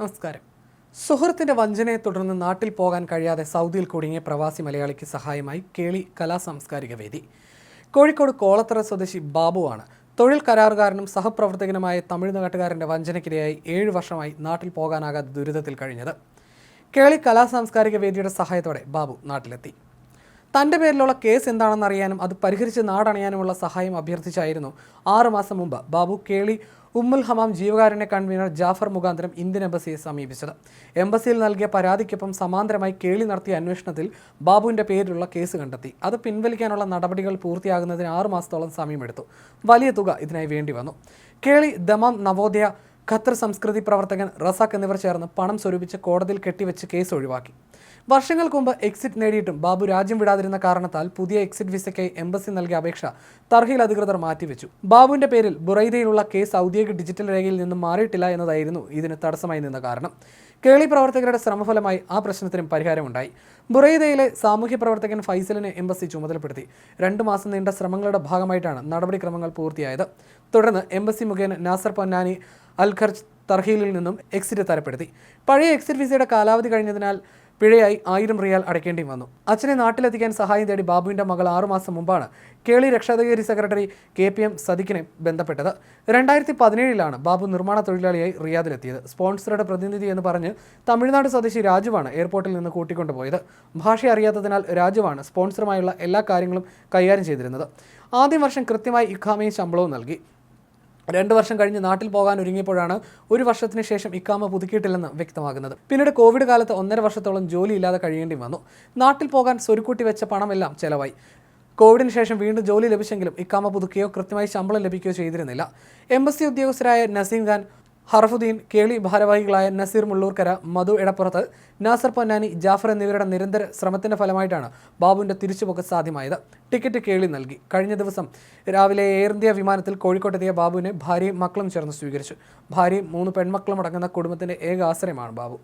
നമസ്കാരം. സുഹൃത്തിന്റെ വഞ്ചനയെ തുടർന്ന് നാട്ടിൽ പോകാൻ കഴിയാതെ സൗദിയിൽ കുടുങ്ങിയ പ്രവാസി മലയാളിക്ക് സഹായമായി കേളി കലാ സാംസ്കാരിക വേദി. കോഴിക്കോട് കോളത്തറ സ്വദേശി ബാബുവാണ് തൊഴിൽ കരാറുകാരനും സഹപ്രവർത്തകനുമായ തമിഴ്നാട്ടുകാരന്റെ വഞ്ചനയ്ക്കിരയായി ഏഴ് വർഷമായി നാട്ടിൽ പോകാനാകാതെ ദുരിതത്തിൽ കഴിഞ്ഞത്. കേളി കലാ സാംസ്കാരിക വേദിയുടെ സഹായത്തോടെ ബാബു നാട്ടിലെത്തി. തന്റെ പേരിലുള്ള കേസ് എന്താണെന്ന് അറിയാനും അത് പരിഹരിച്ച് നാടണയാനുമുള്ള സഹായം അഭ്യർത്ഥിച്ചായിരുന്നു ആറുമാസം മുമ്പ് ബാബു കേളി ഉമ്മുൽ ഹമാം ജീവകാരുണ്യ കൺവീനർ ജാഫർ മുഖാന്തരം ഇന്ത്യൻ എംബസിയെ സമീപിച്ചത്. എംബസിയിൽ നൽകിയ പരാതിക്കൊപ്പം സമാന്തരമായി കേളി നടത്തിയ അന്വേഷണത്തിൽ ബാബുവിന്റെ പേരിലുള്ള കേസ് കണ്ടെത്തി. അത് പിൻവലിക്കാനുള്ള നടപടികൾ പൂർത്തിയാകുന്നതിന് ആറുമാസത്തോളം സമയമെടുത്തു. വലിയ തുക ഇതിനായി വേണ്ടി വന്നു. കേളി ദമാം നവോദയ ഖത്തർ സംസ്കൃതി പ്രവർത്തകൻ റസാഖ് എന്നിവർ ചേർന്ന് പണം സ്വരൂപിച്ച് കോടതിയിൽ കെട്ടിവെച്ച് കേസ് ഒഴിവാക്കി. വർഷങ്ങൾക്ക് മുമ്പ് എക്സിറ്റ് നേടിയിട്ടും ബാബു രാജ്യം വിടാതിരുന്ന കാരണത്താൽ പുതിയ എക്സിറ്റ് വിസയ്ക്കായി എംബസി നൽകിയ അപേക്ഷ തർഹീൽ അധികൃതർ മാറ്റിവെച്ചു. ബാബുവിന്റെ പേരിൽ ബുറൈദയിലുള്ള കേസ് ഔദ്യോഗിക ഡിജിറ്റൽ രേഖയിൽ നിന്നും മാറിയിട്ടില്ല എന്നതായിരുന്നു ഇതിന് തടസ്സമായി നിന്ന കാരണം. കേളി പ്രവർത്തകരുടെ ശ്രമഫലമായി ആ പ്രശ്നത്തിനും പരിഹാരമുണ്ടായി. ബുറൈദയിലെ സാമൂഹ്യ പ്രവർത്തകൻ ഫൈസലിനെ എംബസി ചുമതലപ്പെടുത്തി. രണ്ടു മാസം നീണ്ട ശ്രമങ്ങളുടെ ഭാഗമായിട്ടാണ് നടപടിക്രമങ്ങൾ പൂർത്തിയായത്. തുടർന്ന് എംബസി മുഖേന നാസർ പൊന്നാനി അൽ ഖർജ് തർഹീലിൽ നിന്നും എക്സിറ്റ് തരപ്പെടുത്തി. പഴയ എക്സിറ്റ് വിസയുടെ കാലാവധി കഴിഞ്ഞതിനാൽ പിഴയായി ആയിരം റിയാൽ അടയ്ക്കേണ്ടി വന്നു. അച്ഛനെ നാട്ടിലെത്തിക്കാൻ സഹായം തേടി ബാബുവിന്റെ മകൾ ആറുമാസം മുമ്പാണ് കേളി രക്ഷാധികാരി സെക്രട്ടറി കെ പി എം സദിഖിനെ ബന്ധപ്പെട്ടത്. രണ്ടായിരത്തി പതിനേഴിലാണ് ബാബു നിർമ്മാണ തൊഴിലാളിയായി റിയാദിലെത്തിയത്. സ്പോൺസറുടെ പ്രതിനിധി എന്ന് പറഞ്ഞ് തമിഴ്നാട് സ്വദേശി രാജുവാണ് എയർപോർട്ടിൽ നിന്ന് കൂട്ടിക്കൊണ്ടുപോയത്. ഭാഷ അറിയാത്തതിനാൽ രാജുവാണ് സ്പോൺസറുമായുള്ള എല്ലാ കാര്യങ്ങളും കൈകാര്യം ചെയ്തിരുന്നത്. ആദ്യ വർഷം കൃത്യമായി ഇഖാമയും ശമ്പളവും നൽകി. രണ്ട് വർഷം കഴിഞ്ഞ് നാട്ടിൽ പോകാൻ ഒരുങ്ങിയപ്പോഴാണ് ഒരു വർഷത്തിന് ശേഷം ഇക്കാമ പുതുക്കിയിട്ടില്ലെന്ന് വ്യക്തമാകുന്നത്. പിന്നീട് കോവിഡ് കാലത്ത് ഒന്നര വർഷത്തോളം ജോലിയില്ലാതെ കഴിയേണ്ടി വന്നു. നാട്ടിൽ പോകാൻ സ്വരുക്കൂട്ടി വെച്ച പണമെല്ലാം ചെലവായി. കോവിഡിന് ശേഷം വീണ്ടും ജോലി ലഭിച്ചെങ്കിലും ഇക്കാമ പുതുക്കുകയോ കൃത്യമായി ശമ്പളം ലഭിക്കുകയോ ചെയ്തിരുന്നില്ല. എംബസി ഉദ്യോഗസ്ഥരായ നസീം ഖാൻ ഹർഫുദ്ദീൻ കേളി ഭാരവാഹികളായ നസീർ മുള്ളൂർക്കര മധു എടപ്പുറത്ത് നാസർ പൊന്നാനി ജാഫർ എന്നിവരുടെ നിരന്തര ശ്രമത്തിന്റെ ഫലമായിട്ടാണ് ബാബുവിന്റെ തിരിച്ചുപോക്ക് സാധ്യമായത്. ടിക്കറ്റ് കേളി നൽകി. കഴിഞ്ഞ ദിവസം രാവിലെ എയർ ഇന്ത്യ വിമാനത്തിൽ കോഴിക്കോട്ടെത്തിയ ബാബുവിനെ ഭാര്യയും മക്കളും ചേർന്ന് സ്വീകരിച്ചു. ഭാര്യയും മൂന്ന് പെൺമക്കളും അടങ്ങുന്ന കുടുംബത്തിന്റെ ഏക ആശ്രയമാണ് ബാബു.